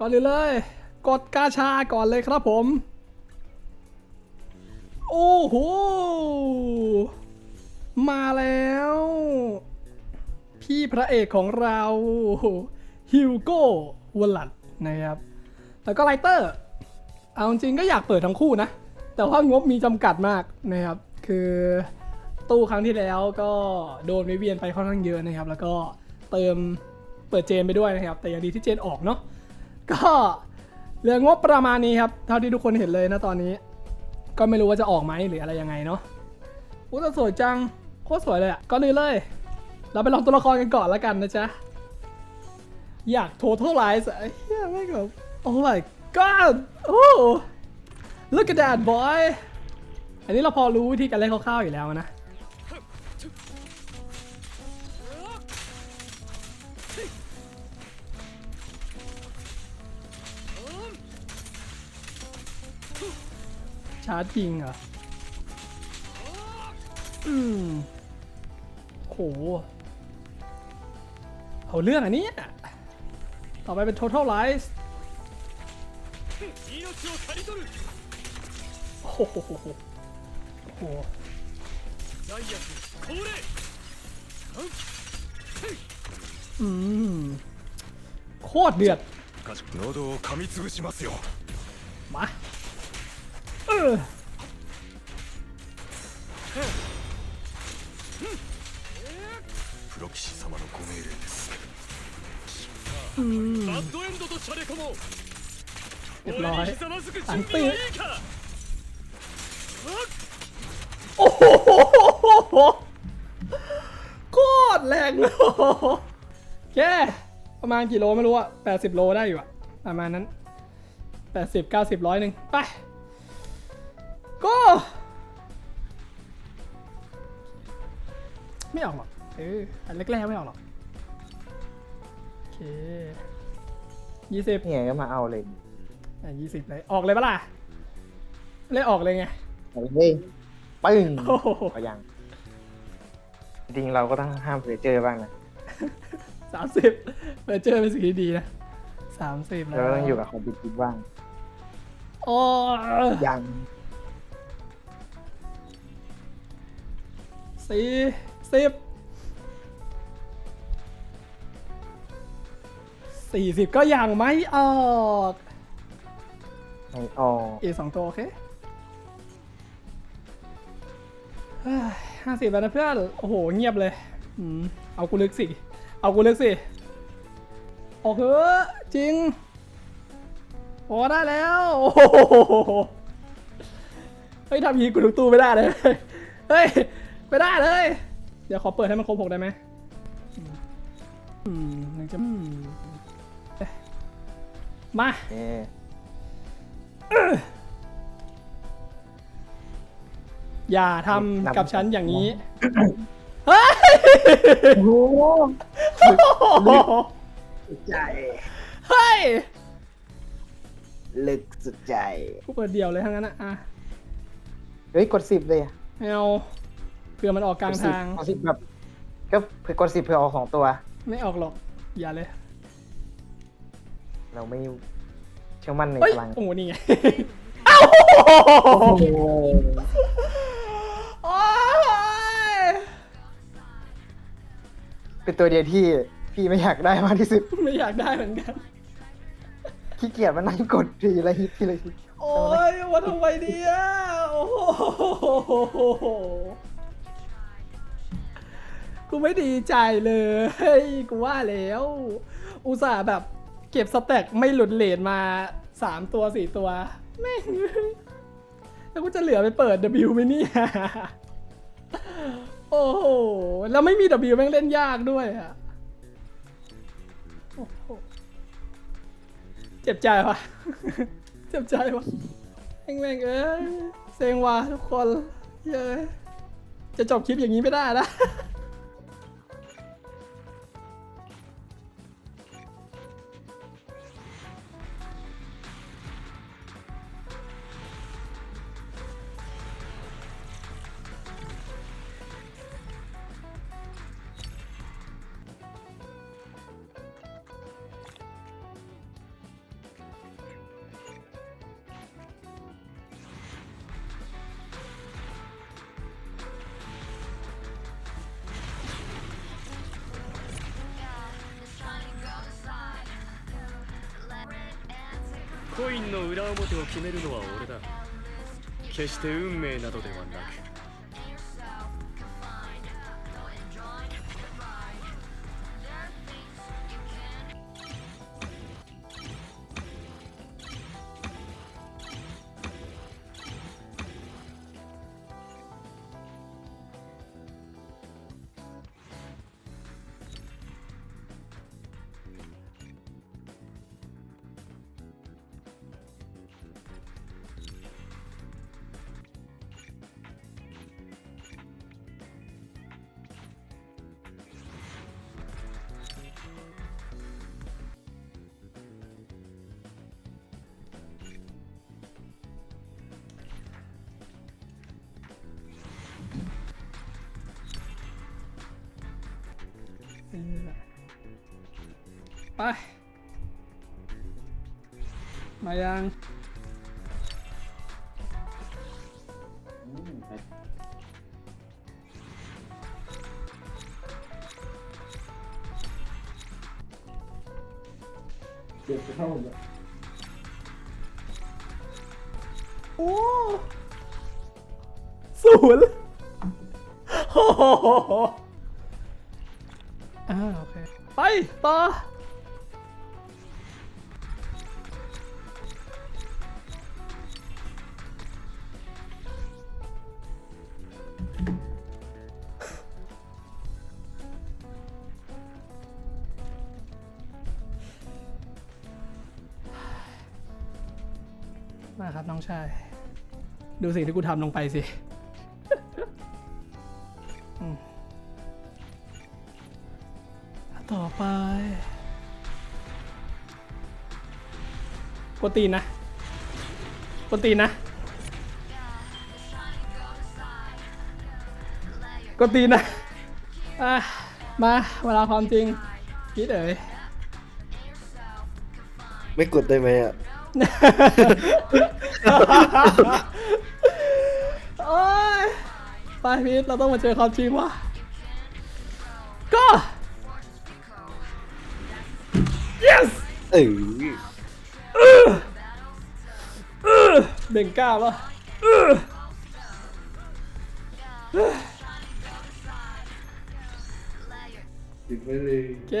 ก่อนเลยเลย กดกาชาก่อนเลยครับผม โอ้โห มาแล้ว พี่พระเอกของเราฮิวโก้วอลลัดนะครับ แล้วก็ไลเตอร์ เอาจริงก็อยากเปิดทั้งคู่นะ แต่ว่างบมีจำกัดมากนะครับ คือตู้ครั้งที่แล้วก็โดนวิเวียนไปค่อนข้างเยอะนะครับ แล้วก็เติมเปิดเจนไปด้วยนะครับ แต่ยังดีที่เจนออกเนาะ ก็เหลืองบประมาณนี้ครับ เท่าที่ทุกคนเห็นเลยนะตอนนี้ ก็ไม่รู้ว่าจะออกไหมหรืออะไรยังไงเนาะอู้แต่สวยจัง โคตรสวยเลยอะ่ะก็เลยเลย เราไปลองตัวละครกันก่อนแล้วกันนะจ๊ะ อยาก totalize อะไอ้เหี้ยไม่งแบบ oh my god โอ้ look at that boy อันนี้เราพอรู้วิธีการเล่นคร่าวๆอยู่แล้วนะ ชาร์จยิงอะ อืมโห เอาเรื่องอันนี้ ต่อไปเป็น total ไลส์โอ้โหโหอืม โคตรเดือดมา プロ騎士様のご命令です อืม バッドエンドとシャレコモ เรียบร้อย 俺にひざまずく安定準備はいいか โอ้โหโคตรแรงเลยแกประมาณกี่โลไม่รู้อะ80 โลได้อยู่อะประมาณนั้น 80 90ร้อยหนึ่งไป ก็ไม่ออกหรอก เออ อันแรกๆไม่ออกหรอก โอเคยี่สิบเนี่ยก็มาเอาเลยอะยี่สิบเลย ออกเลยปะล่ะเลยออกเลยไง เอาเลยปึ้งโอ้โหเอายัง จริงๆเราก็ต้องห้ามเพลเจอร์บ้างนะสามสิบเปิดเจอเป็นสิ่งที่ดีนะสามสิบแล้วเราก็ต้องอยู่กับคอมพิวเตอร์บ้าง โอ้ ยัง สี่สิบสี่สิบก็ยังไม่ออกไม่ออกอีกสองตัวโอเคห้าสิบแล้วนะเพื่อน โอ้โห เงียบเลยอืมเอากูลึกสิ เอากูลึกสิ ออกเถอะจริง โอ้ได้แล้ว โอ้โหเฮ้ยทำอยางนี้กูทุกตู้ไม่ได้เลย เฮ้ย ไม่ได้เลย เดี๋ยวขอเปิดให้มันครบหกได้ไหมอืมอืมหนึ่งจะอืมเอ๊ะมา เอ๊ะอย่าทำกับฉันอย่างนี้ เฮ้ยโอ้โหโอ้โหสุดใจ เฮ้ยลึกสุดใจ กูเปิดเดี่ยวเลยทั้งนั้นอะอะเฮ้ย กดสิบเลยอะ ไม่เอา เผื่อมันออกกลางทาง กดสิบแบบก็เผื่อกดสิบเผื่อออกสองตัว ไม่ออกหรอก อย่าเลยเราไม่เชื่อมั่นในเฮ้ยพลังโอ้โหนี่ไงเอ้าโอ้โหโอ้ยเป็นตัวเดียวที่พี่ไม่อยากได้มากที่สุดไม่อยากได้เหมือนกัน ขี้เกียจมานั่งกดทีละฮิตทีละฮิตโอ้ยว่าทำไมเนี่ยโอ้โห กูไม่ดีใจเลย กูว่าแล้ว อุตส่าห์แบบเก็บสแต็กไม่หลุดเลทมาสามตัวสี่ตัวแม่งแล้วกูจะเหลือไปเปิด W ไหมเนี่ยโอ้โห แล้วไม่มี W แม่งเล่นยากด้วยอะโอ้โหเจ็บใจวะเจ็บใจวะแม่งแม่งเอ้ยเซ็งว่ะทุกคนเย้ยจะจบคลิปอย่างนี้ไม่ได้นะ コインの裏表を決めるのは俺だ。決して運命などではなく ไป มายังเจ็บเท่าแบบโอ้ศูนย์โอ้โห อ่าโอเค ไป ต่อ มาครับน้องชาย ดูสิ่งที่กูทำลงไปสิ อืม ต่อไปกวนตีนนะกวนตีนนะกวนตีนนะอะมาเวลาความจริงคิดเอ๋ยไม่กดได้ไหมอะ โอ้ยไปพีทเราต้องมาเจอความจริงว่ะก็ yes เอ้ยเบ่งกล้าปะติดไปเลย โอเค